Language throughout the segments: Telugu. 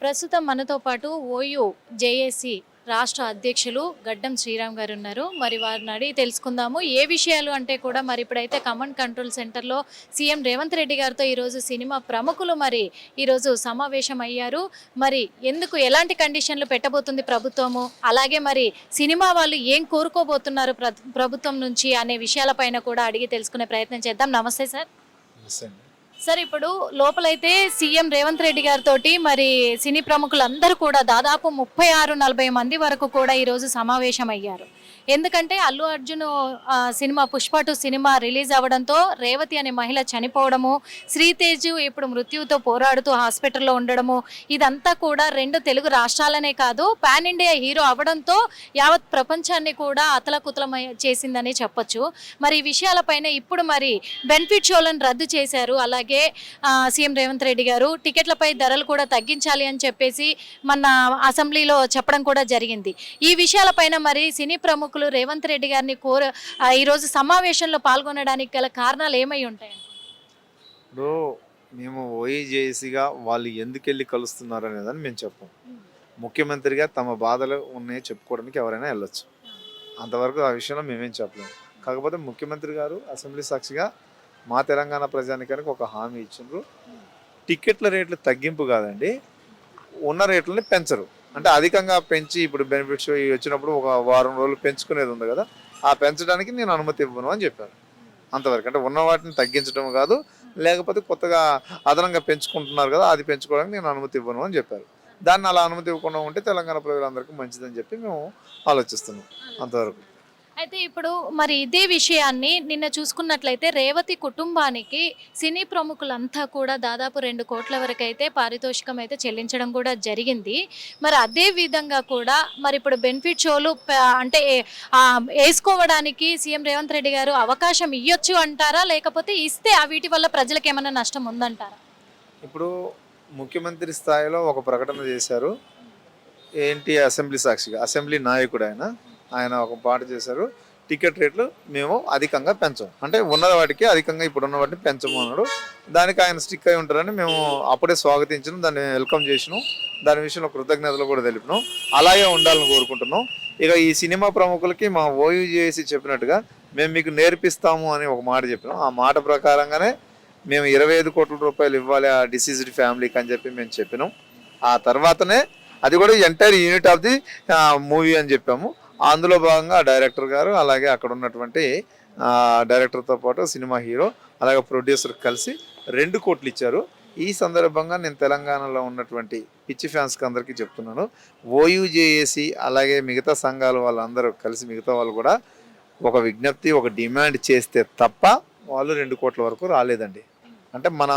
ప్రస్తుతం మనతో పాటు ఓయూ జేఏసీ రాష్ట్ర అధ్యక్షులు గడ్డం శ్రీరామ్ గారు ఉన్నారు. మరి వారిని అడిగి తెలుసుకుందాము. ఏ విషయాలు అంటే కూడా మరి ఇప్పుడైతే కమాండ్ కంట్రోల్ సెంటర్లో సీఎం రేవంత్ రెడ్డి గారితో ఈరోజు సినిమా ప్రముఖులు మరి ఈరోజు సమావేశం అయ్యారు. మరి ఎందుకు ఎలాంటి కండిషన్లు పెట్టబోతుంది ప్రభుత్వము? అలాగే మరి సినిమా వాళ్ళు ఏం కోరుకోబోతున్నారు ప్ర- ప్రభుత్వం నుంచి అనే విషయాలపైన కూడా అడిగి తెలుసుకునే ప్రయత్నం చేద్దాం. నమస్తే సార్. నమస్తే సార్ ఇప్పుడు లోపలైతే సీఎం రేవంత్ రెడ్డి గారితో మరి సినీ ప్రముఖులందరూ కూడా దాదాపు ముప్పై ఆరు నలభై మంది వరకు కూడా ఈరోజు సమావేశం అయ్యారు ఎందుకంటే Allu Arjun cinema Pushpa two cinema release అవ్వడంతో రేవతి అనే మహిళ చనిపోవడము శ్రీతేజ్ ఇప్పుడు మృత్యుతో పోరాడుతూ హాస్పిటల్లో ఉండడము ఇదంతా కూడా రెండు తెలుగు రాష్ట్రాలనే కాదు పాన్ ఇండియా హీరో అవడంతో యావత్ ప్రపంచాన్ని కూడా అతలకుతలం చేసిందని చెప్పొచ్చు. మరి ఈ విషయాలపైన ఇప్పుడు మరి బెనిఫిట్ షోలను రద్దు చేశారు అలాగే సీఎం రేవంత్ రెడ్డి గారు టికెట్లపై ధరలు కూడా తగ్గించాలి అని చెప్పేసి మన అసెంబ్లీలో చెప్పడం కూడా జరిగింది. ఈ విషయాలపైన మరి సినీ ప్రముఖులు రేవంత్ రెడ్డి గారిని కోర ఈరోజు సమావేశంలో పాల్గొనడానికి గల కారణాలు ఏమై ఉంటాయి? ఇప్పుడు మేము ఓఈజేసీగా వాళ్ళు ఎందుకు వెళ్ళి కలుస్తున్నారు అనేదని మేము చెప్పం. ముఖ్యమంత్రిగా తమ బాధలు ఉన్నాయి చెప్పుకోవడానికి ఎవరైనా వెళ్ళొచ్చు. అంతవరకు ఆ విషయంలో మేమేం చెప్పలేము కాకపోతే ముఖ్యమంత్రి గారు అసెంబ్లీ సాక్షిగా మా తెలంగాణ ప్రజానికానికి ఒక హామీ ఇచ్చిండ్రు. టికెట్ల రేట్లు తగ్గింపు కాదండి. ఉన్న రేట్లని పెంచరు. అంటే అధికంగా పెంచి ఇప్పుడు బెనిఫిట్స్ వచ్చినప్పుడు ఒక వారం రోజులు పెంచుకునేది ఉంది కదా ఆ పెంచడానికి నేను అనుమతి ఇవ్వను అని చెప్పారు. అంతవరకు అంటే ఉన్న వాటిని తగ్గించడం కాదు లేకపోతే కొత్తగా అదనంగా పెంచుకుంటున్నారు కదా అది పెంచుకోవడానికి నేను అనుమతి ఇవ్వను అని చెప్పారు. దాన్ని అలా అనుమతి ఇవ్వకుండా ఉంటే తెలంగాణ ప్రజలందరికీ మంచిదని చెప్పి మేము ఆలోచిస్తున్నాం అంతవరకు. అయితే ఇప్పుడు మరి ఇదే విషయాన్ని నిన్న చూసుకున్నట్లయితే రేవతి కుటుంబానికి సినీ ప్రముఖులంతా కూడా దాదాపు రెండు కోట్ల వరకు అయితే పారితోషికం అయితే చెల్లించడం కూడా జరిగింది. మరి అదే విధంగా కూడా మరి ఇప్పుడు బెనిఫిట్ షోలు అంటే వేసుకోవడానికి సీఎం రేవంత్ రెడ్డి గారు అవకాశం ఇవ్వచ్చు అంటారా? లేకపోతే ఇస్తే ఆ వీటి వల్ల ప్రజలకు ఏమైనా నష్టం ఉందంటారా? ఇప్పుడు ముఖ్యమంత్రి స్థాయిలో ఒక ప్రకటన చేశారు. ఏంటి అసెంబ్లీ సాక్షిగా అసెంబ్లీ నాయకుడు ఆయన. ఆయన ఒక పాట చేశారు టికెట్ రేట్లు మేము అధికంగా పెంచము అంటే ఉన్న వాటికి అధికంగా ఇప్పుడు ఉన్న వాటిని పెంచము అన్నాడు. దానికి ఆయన స్టిక్ అయి ఉంటారని మేము అప్పుడే స్వాగతించినాం దాన్ని వెల్కమ్ చేసినాం దాని విషయంలో కృతజ్ఞతలు కూడా తెలిపినాం. అలాగే ఉండాలని కోరుకుంటున్నాం. ఇక ఈ సినిమా ప్రముఖులకి మా ఓయూ చేసి చెప్పినట్టుగా మేము మీకు నేర్పిస్తాము అని ఒక మాట చెప్పినాం. ఆ మాట ప్రకారంగానే మేము ఇరవై ఐదు కోట్ల రూపాయలు ఇవ్వాలి ఆ డిసీజ్డ్ ఫ్యామిలీకి అని చెప్పి మేము చెప్పినాం. ఆ తర్వాతనే అది కూడా entire unit of the movie అని చెప్పాము. అందులో భాగంగా డైరెక్టర్ గారు అలాగే అక్కడ ఉన్నటువంటి డైరెక్టర్తో పాటు సినిమా హీరో అలాగే ప్రొడ్యూసర్ కలిసి రెండు కోట్లు ఇచ్చారు. ఈ సందర్భంగా నేను తెలంగాణలో ఉన్నటువంటి పిచ్చి ఫ్యాన్స్కి అందరికీ చెప్తున్నాను. ఓయూజేఏసి అలాగే మిగతా సంఘాల వాళ్ళందరూ కలిసి మిగతా వాళ్ళు కూడా ఒక విజ్ఞప్తి ఒక డిమాండ్ చేస్తే తప్ప వాళ్ళు రెండు కోట్ల వరకు రాలేదండి. అంటే మన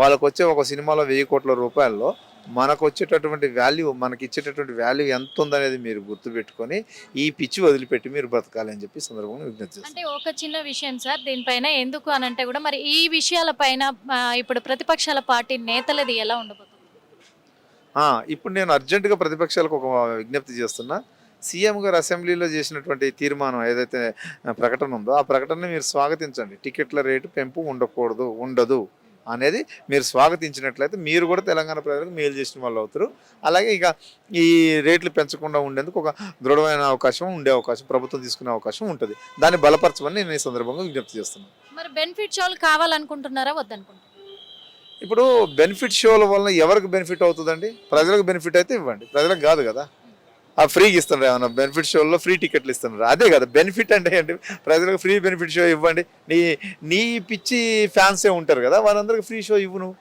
వాళ్ళకు వచ్చే ఒక సినిమాలో వెయ్యి కోట్ల రూపాయల్లో మనకు వచ్చేటటువంటి వాల్యూ మనకి ఇచ్చేటటువంటి వాల్యూ ఎంత ఉందనేది మీరు గుర్తుపెట్టుకొని ఈ పిచ్చి వదిలిపెట్టి మీరు బ్రతకాలి అని చెప్పి సందర్భంగా విజ్ఞప్తి చేస్తాను అంటే ఒక చిన్న విషయం సార్ దీనిపైన ఎందుకు అని అంటే కూడా మరి ఈ విషయాలపైన ఆ, ఇప్పుడు ప్రతిపక్షాల పార్టీ నేతలది ఎలా ఉండబోతుంది? ఇప్పుడు నేను అర్జెంటుగా ప్రతిపక్షాలకు ఒక విజ్ఞప్తి చేస్తున్నా. సీఎం గారు అసెంబ్లీలో చేసినటువంటి తీర్మానం ఏదైతే ప్రకటన ఉందో ఆ ప్రకటనని మీరు స్వాగతించండి. టికెట్ల రేటు పెంపు ఉండకూడదు ఉండదు. అనేది మీరు స్వాగతించినట్లయితే మీరు కూడా తెలంగాణ ప్రజలకు మేలు చేసిన వాళ్ళు అవుతారు. అలాగే ఇక ఈ రేట్లు పెంచకుండా ఉండేందుకు ఒక దృఢమైన అవకాశం ఉండే అవకాశం ప్రభుత్వం తీసుకునే అవకాశం ఉంటుంది. దాన్ని బలపరచమని నేను ఈ సందర్భంగా విజ్ఞప్తి చేస్తున్నాను. మరి బెనిఫిట్ షోలు కావాలనుకుంటున్నారా వద్దనుకుంటున్నారా? ఇప్పుడు బెనిఫిట్ షోల వలన ఎవరికి బెనిఫిట్ అవుతుందండి? ప్రజలకు బెనిఫిట్ అయితే ఇవ్వండి. ప్రజలకు కాదు కదా. ఆ ఫ్రీకి ఇస్తున్నారు ఏమన్నా బెనిఫిట్ షోల్లో ఫ్రీ టికెట్లు ఇస్తున్నారు? అదే కదా బెనిఫిట్ అంటే ఏంటి? ప్రజలకు ఫ్రీ బెనిఫిట్ షో ఇవ్వండి. నీ నీ పిచ్చి ఫ్యాన్సే ఉంటారు కదా వాళ్ళందరికీ ఫ్రీ షో ఇవ్వు నువ్వు.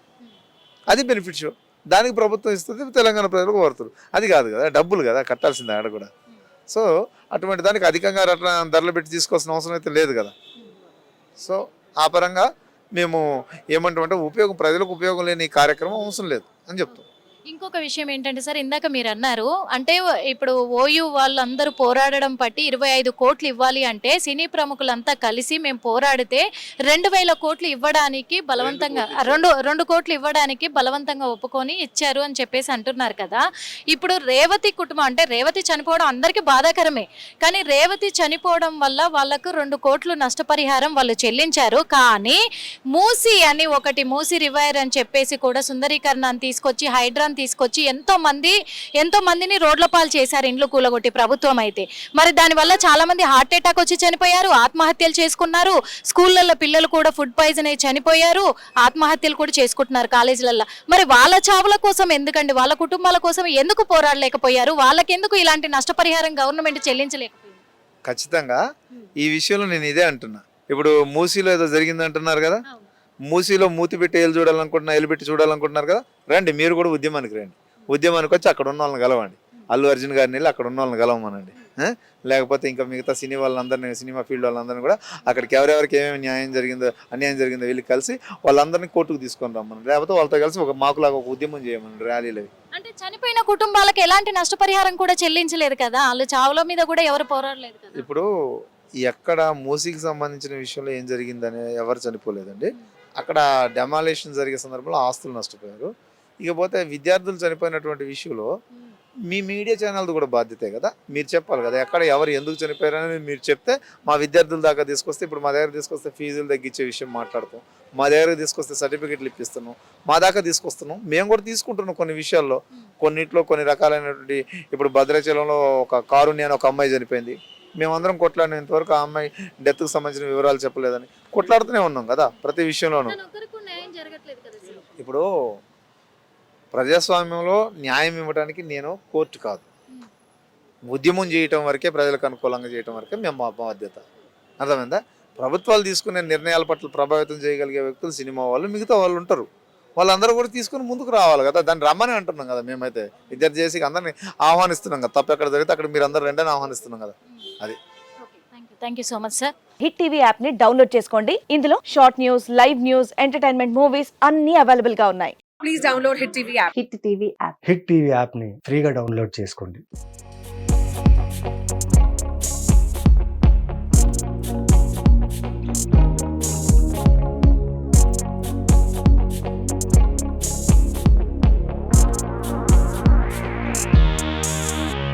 అది బెనిఫిట్ షో దానికి ప్రభుత్వం ఇస్తుంది తెలంగాణ ప్రజలకు కోరుతారు. అది కాదు కదా డబ్బులు కదా కట్టాల్సిందే ఆడ కూడా. సో అటువంటి దానికి అధికంగా అట్లా ధరలు పెట్టి తీసుకోవాల్సిన అవసరం అయితే లేదు కదా. సో ఆ పరంగా మేము ఏమంటామంటే ఉపయోగం ప్రజలకు ఉపయోగం లేని కార్యక్రమం అవసరం లేదు అని చెప్తాం. ఇంకొక విషయం ఏంటంటే సార్ ఇందాక మీరు అన్నారు అంటే ఇప్పుడు ఓయూ వాళ్ళందరూ పోరాడడం పట్టి ఇరవై ఐదు కోట్లు ఇవ్వాలి అంటే సినీ ప్రముఖులంతా కలిసి మేము పోరాడితే రెండు వేల కోట్లు ఇవ్వడానికి బలవంతంగా రెండు రెండు కోట్లు ఇవ్వడానికి బలవంతంగా ఒప్పుకొని ఇచ్చారు అని చెప్పేసి అంటున్నారు కదా. ఇప్పుడు రేవతి కుటుంబం అంటే రేవతి చనిపోవడం అందరికీ బాధాకరమే. కానీ రేవతి చనిపోవడం వల్ల వాళ్ళకు రెండు కోట్లు నష్టపరిహారం వాళ్ళు చెల్లించారు. కానీ మూసి అని ఒకటి మూసి రివైర్ అని చెప్పేసి కూడా సుందరీకరణ తీసుకొచ్చి హైడ్రాన్ చట్టాన్ని తీసుకొచ్చి ఎంతో మంది ఎంతో మందిని రోడ్ల పాలు చేశారు ఇండ్లు కూలగొట్టి ప్రభుత్వం అయితే. మరి దానివల్ల చాలా మంది హార్ట్ అటాక్ వచ్చి చనిపోయారు ఆత్మహత్యలు చేసుకున్నారు స్కూళ్ళల్లో పిల్లలు కూడా ఫుడ్ పాయిజన్ అయి చనిపోయారు ఆత్మహత్యలు కూడా చేసుకుంటున్నారు కాలేజీలలో మరి వాళ్ళ చావుల కోసం ఎందుకండి? వాళ్ళ కుటుంబాల కోసం ఎందుకు పోరాడలేకపోయారు? వాళ్ళకెందుకు ఇలాంటి నష్టపరిహారం గవర్నమెంట్ చెల్లించలేకపోయింది? ఖచ్చితంగా. ఈ విషయంలో నేను ఇదే అంటున్నా. ఇప్పుడు మూసీలో ఏదో జరిగింది అంటున్నారు కదా మూసీలో మూతి పెట్టి ఏళ్ళు చూడాలనుకుంటున్నా ఏళ్ళు పెట్టి చూడాలనుకుంటున్నారు కదా? రండి మీరు కూడా ఉద్యమానికి రండి. ఉద్యమానికి వచ్చి అక్కడ ఉన్న వాళ్ళని కలవండి. అల్లు అర్జున్ గారిని వెళ్ళి అక్కడ ఉన్న వాళ్ళని కలవమనండి? లేకపోతే ఇంకా మిగతా సినీ వాళ్ళందరినీ సినిమా ఫీల్డ్ వాళ్ళందరినీ కూడా అక్కడికి ఎవరెవరికి ఏమేమి న్యాయం జరిగిందో అన్యాయం జరిగిందో వెళ్ళి కలిసి వాళ్ళందరినీ కోర్టుకు తీసుకొని రమ్మని లేకపోతే వాళ్ళతో కలిసి ఒక మాకులాగా ఒక ఉద్యమం చేయమని ర్యాలీలు. అంటే చనిపోయిన కుటుంబాలకు ఎలాంటి నష్టపరిహారం కూడా చెల్లించలేదు కదా? వాళ్ళు చావుల మీద కూడా ఎవరు పోరాడలేదు ఇప్పుడు ఎక్కడ మూసీకి సంబంధించిన విషయంలో ఏం జరిగిందని ఎవరు చనిపోలేదండి. అక్కడ డెమాలేషన్ జరిగే సందర్భంలో ఆస్తులు నష్టపోయారు. ఇకపోతే విద్యార్థులు చనిపోయినటువంటి విషయంలో మీ మీడియా ఛానల్ది కూడా బాధ్యతే కదా? మీరు చెప్పాలి కదా ఎక్కడ ఎవరు ఎందుకు చనిపోయారని మీరు చెప్తే మా విద్యార్థుల దాకా తీసుకొస్తే ఇప్పుడు మా దగ్గర తీసుకొస్తే ఫీజులు తగ్గించే విషయం మాట్లాడతాం. మా దగ్గర తీసుకొస్తే సర్టిఫికెట్లు ఇప్పిస్తున్నాం. మా దాకా తీసుకొస్తున్నాం. మేము కూడా తీసుకుంటున్నాం కొన్ని విషయాల్లో. కొన్నిట్లో కొన్ని రకాలైనటువంటి ఇప్పుడు భద్రాచలంలో ఒక కారుణ్య అని ఒక అమ్మాయి చనిపోయింది. మేమందరం కొట్లాడినంత వరకు ఆ అమ్మాయి డెత్కి సంబంధించిన వివరాలు చెప్పలేదని కొట్లాడుతూనే ఉన్నాం కదా ప్రతి విషయంలోనూ. ఇప్పుడు ప్రజాస్వామ్యంలో న్యాయం ఇవ్వడానికి నేను కోర్టు కాదు. ఉద్యమం చేయటం వరకే ప్రజలకు అనుకూలంగా చేయటం వరకే మేము మా బాధ్యత. అర్థమైందా? ప్రభుత్వాలు తీసుకునే నిర్ణయాల పట్ల ప్రభావితం చేయగలిగే వ్యక్తులు సినిమా వాళ్ళు మిగతా వాళ్ళు ఉంటారు. వాళ్ళందరూ కూడా తీసుకుని ముందుకు రావాలి కదా. దాన్ని రమ్మని అంటున్నాం కదా మేమైతే. విద్యార్థి చేసి అందరినీ ఆహ్వానిస్తున్నాం కదా. తప్పు ఎక్కడ జరిగితే అక్కడ మీరు అందరు రెండని ఆహ్వానిస్తున్నాం కదా. Thank you so much sir hit TV యాప్ని డౌన్లోడ్ చేసుకోండి. ఇందులో short news live news entertainment movies అన్ని అవైలబుల్గా ఉన్నాయి. Please download Hit TV app. Hit TV app. Hit TV యాప్ని ఫ్రీగా డౌన్లోడ్ చేసుకోండి.